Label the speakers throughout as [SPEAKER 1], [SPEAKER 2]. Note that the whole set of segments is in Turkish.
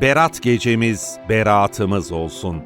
[SPEAKER 1] Berat gecemiz beraatımız olsun.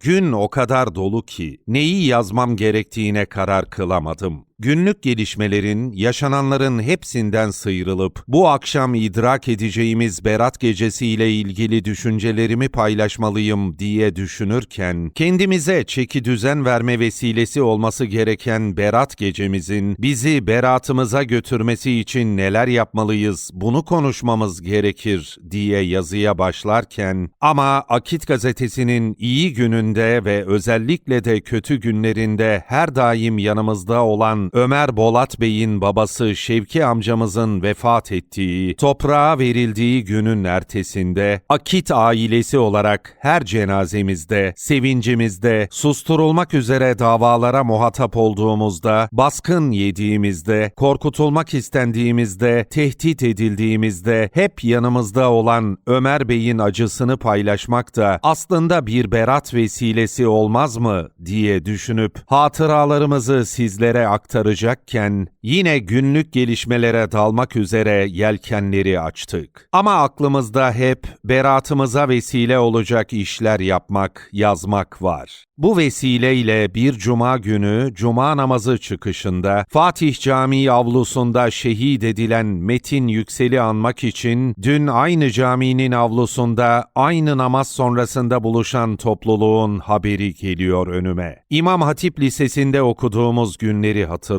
[SPEAKER 1] Gün o kadar dolu ki neyi yazmam gerektiğine karar kılamadım. Günlük gelişmelerin, yaşananların hepsinden sıyrılıp bu akşam idrak edeceğimiz Berat gecesiyle ilgili düşüncelerimi paylaşmalıyım diye düşünürken kendimize çeki düzen verme vesilesi olması gereken Berat gecemizin bizi beratımıza götürmesi için neler yapmalıyız bunu konuşmamız gerekir diye yazıya başlarken ama Akit gazetesinin iyi gününde ve özellikle de kötü günlerinde her daim yanımızda olan Ömer Bolat Bey'in babası Şevki amcamızın vefat ettiği, toprağa verildiği günün ertesinde Akit ailesi olarak her cenazemizde, sevincimizde, susturulmak üzere davalara muhatap olduğumuzda, baskın yediğimizde, korkutulmak istendiğimizde, tehdit edildiğimizde hep yanımızda olan Ömer Bey'in acısını paylaşmak da aslında bir berat vesilesi olmaz mı diye düşünüp hatıralarımızı sizlere aktaracakken yine günlük gelişmelere dalmak üzere yelkenleri açtık. Ama aklımızda hep beratımıza vesile olacak işler yapmak, yazmak var. Bu vesileyle bir cuma günü cuma namazı çıkışında Fatih Camii avlusunda şehit edilen Metin Yüksel'i anmak için dün aynı caminin avlusunda aynı namaz sonrasında buluşan topluluğun haberi geliyor önüme. İmam Hatip Lisesi'nde okuduğumuz günleri hatırlıyorum.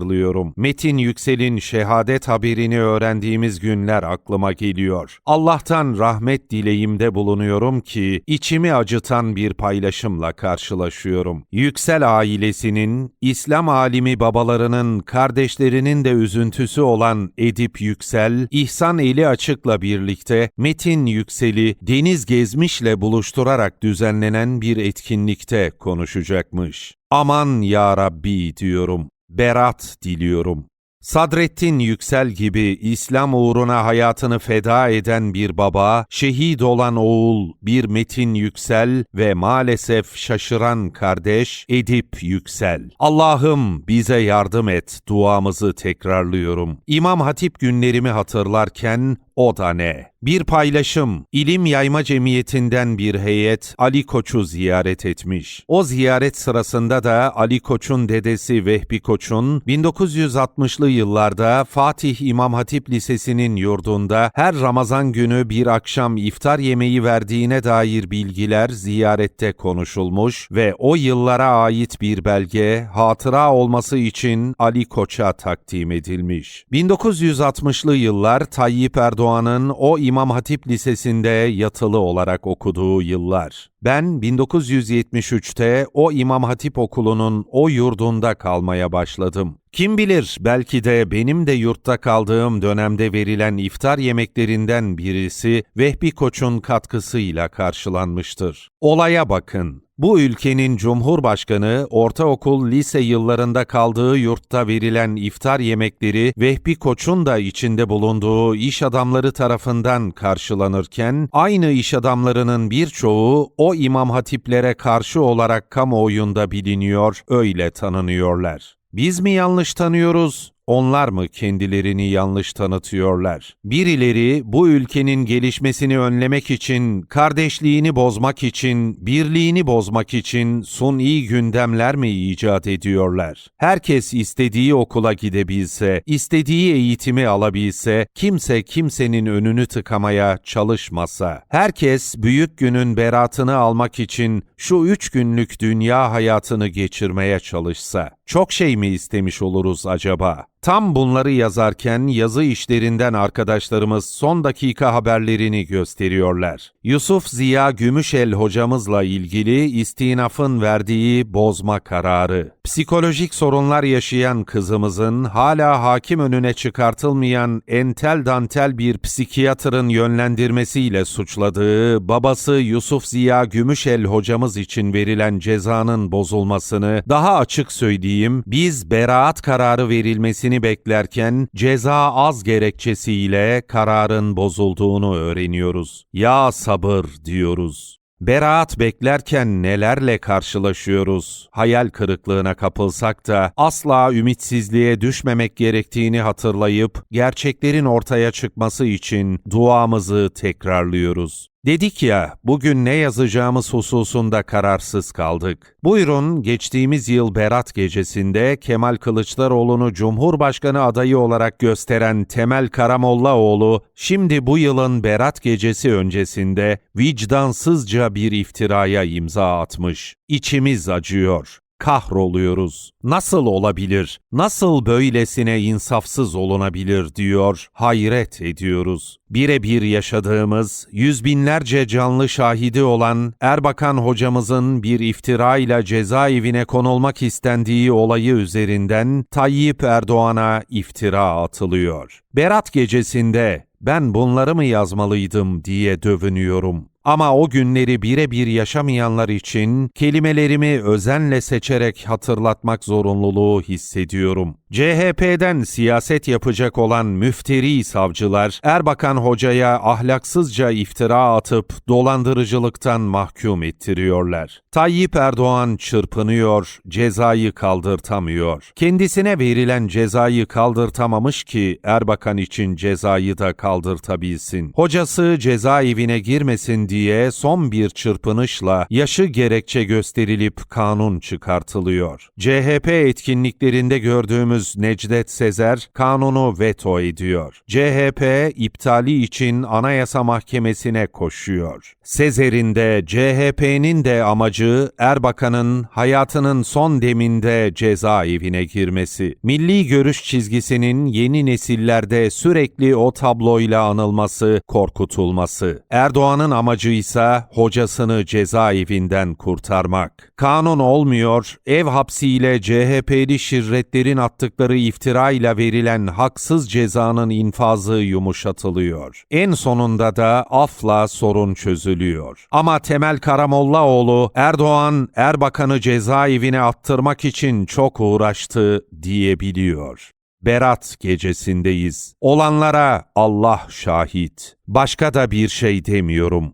[SPEAKER 1] Metin Yüksel'in şehadet haberini öğrendiğimiz günler aklıma geliyor. Allah'tan rahmet dileğimde bulunuyorum ki içimi acıtan bir paylaşımla karşılaşıyorum. Yüksel ailesinin, İslam alimi babalarının, kardeşlerinin de üzüntüsü olan Edip Yüksel, İhsan Eli Açık'la birlikte Metin Yüksel'i Deniz Gezmiş'le buluşturarak düzenlenen bir etkinlikte konuşacakmış. Aman ya Rabbi diyorum. Berat diliyorum. Sadrettin Yüksel gibi İslam uğruna hayatını feda eden bir baba, şehit olan oğul bir Metin Yüksel ve maalesef şaşıran kardeş Edip Yüksel. Allah'ım bize yardım et duamızı tekrarlıyorum. İmam Hatip günlerimi hatırlarken o da ne? Bir paylaşım, İlim Yayma Cemiyeti'nden bir heyet Ali Koç'u ziyaret etmiş. O ziyaret sırasında da Ali Koç'un dedesi Vehbi Koç'un 1960'lı yıllarda Fatih İmam Hatip Lisesi'nin yurdunda her Ramazan günü bir akşam iftar yemeği verdiğine dair bilgiler ziyarette konuşulmuş ve o yıllara ait bir belge hatıra olması için Ali Koç'a takdim edilmiş. 1960'lı yıllar Tayyip Erdoğan Erdoğan'ın o İmam Hatip Lisesi'nde yatılı olarak okuduğu yıllar. Ben 1973'te o İmam Hatip Okulu'nun o yurdunda kalmaya başladım. Kim bilir belki de benim de yurtta kaldığım dönemde verilen iftar yemeklerinden birisi Vehbi Koç'un katkısıyla karşılanmıştır. Olaya bakın. Bu ülkenin Cumhurbaşkanı ortaokul, lise yıllarında kaldığı yurtta verilen iftar yemekleri Vehbi Koç'un da içinde bulunduğu iş adamları tarafından karşılanırken aynı iş adamlarının birçoğu o imam hatiplere karşı olarak kamuoyunda biliniyor, öyle tanınıyorlar. Biz mi yanlış tanıyoruz, onlar mı kendilerini yanlış tanıtıyorlar? Birileri bu ülkenin gelişmesini önlemek için, kardeşliğini bozmak için, birliğini bozmak için suni gündemler mi icat ediyorlar? Herkes istediği okula gidebilse, istediği eğitimi alabilse, kimse kimsenin önünü tıkamaya çalışmasa, herkes büyük günün beratını almak için şu üç günlük dünya hayatını geçirmeye çalışsa, çok şey mi istemiş oluruz acaba? Tam bunları yazarken yazı işlerinden arkadaşlarımız son dakika haberlerini gösteriyorlar. Yusuf Ziya Gümüşel hocamızla ilgili istinafın verdiği bozma kararı. Psikolojik sorunlar yaşayan kızımızın hala hakim önüne çıkartılmayan entel dantel bir psikiyatrın yönlendirmesiyle suçladığı babası Yusuf Ziya Gümüşel hocamız için verilen cezanın bozulmasını daha açık söyleyeyim biz beraat kararı verilmesini beklerken ceza az gerekçesiyle kararın bozulduğunu öğreniyoruz. Ya sabır diyoruz. Beraat beklerken nelerle karşılaşıyoruz? Hayal kırıklığına kapılsak da asla ümitsizliğe düşmemek gerektiğini hatırlayıp gerçeklerin ortaya çıkması için duamızı tekrarlıyoruz. Dedik ya, bugün ne yazacağımız hususunda kararsız kaldık. Buyurun, geçtiğimiz yıl Berat gecesinde Kemal Kılıçdaroğlu'nu Cumhurbaşkanı adayı olarak gösteren Temel Karamollaoğlu, şimdi bu yılın Berat gecesi öncesinde vicdansızca bir iftiraya imza atmış. İçimiz acıyor kahroluyoruz. Nasıl olabilir? Nasıl böylesine insafsız olunabilir diyor, hayret ediyoruz. Birebir yaşadığımız, yüz binlerce canlı şahidi olan Erbakan hocamızın bir iftira ile cezaevine konulmak istendiği olayı üzerinden Tayyip Erdoğan'a iftira atılıyor. Berat gecesinde ben bunları mı yazmalıydım diye dövünüyorum. Ama o günleri birebir yaşamayanlar için kelimelerimi özenle seçerek hatırlatmak zorunluluğu hissediyorum. CHP'den siyaset yapacak olan müfteri savcılar Erbakan Hoca'ya ahlaksızca iftira atıp dolandırıcılıktan mahkum ettiriyorlar. Tayyip Erdoğan çırpınıyor, cezayı kaldırtamıyor. Kendisine verilen cezayı kaldırtamamış ki Erbakan için cezayı da kaldırtabilsin. Hocası cezaevine girmesin diye son bir çırpınışla yaşı gerekçe gösterilip kanun çıkartılıyor. CHP etkinliklerinde gördüğümüz Necdet Sezer kanunu veto ediyor. CHP iptali için Anayasa Mahkemesi'ne koşuyor. Sezer'in de CHP'nin de amacı Erbakan'ın hayatının son deminde cezaevine girmesi. Milli görüş çizgisinin yeni nesillerde sürekli o tabloyla anılması, korkutulması. Erdoğan'ın amacı ise hocasını cezaevinden kurtarmak. Kanun olmuyor, ev hapsiyle CHP'li şirretlerin attıkları iftirayla verilen haksız cezanın infazı yumuşatılıyor. En sonunda da afla sorun çözülüyor. Ama Temel Karamollaoğlu Erdoğan Erbakan'ı cezaevine attırmak için çok uğraştı diyebiliyor. Berat gecesindeyiz. Olanlara Allah şahit. Başka da bir şey demiyorum.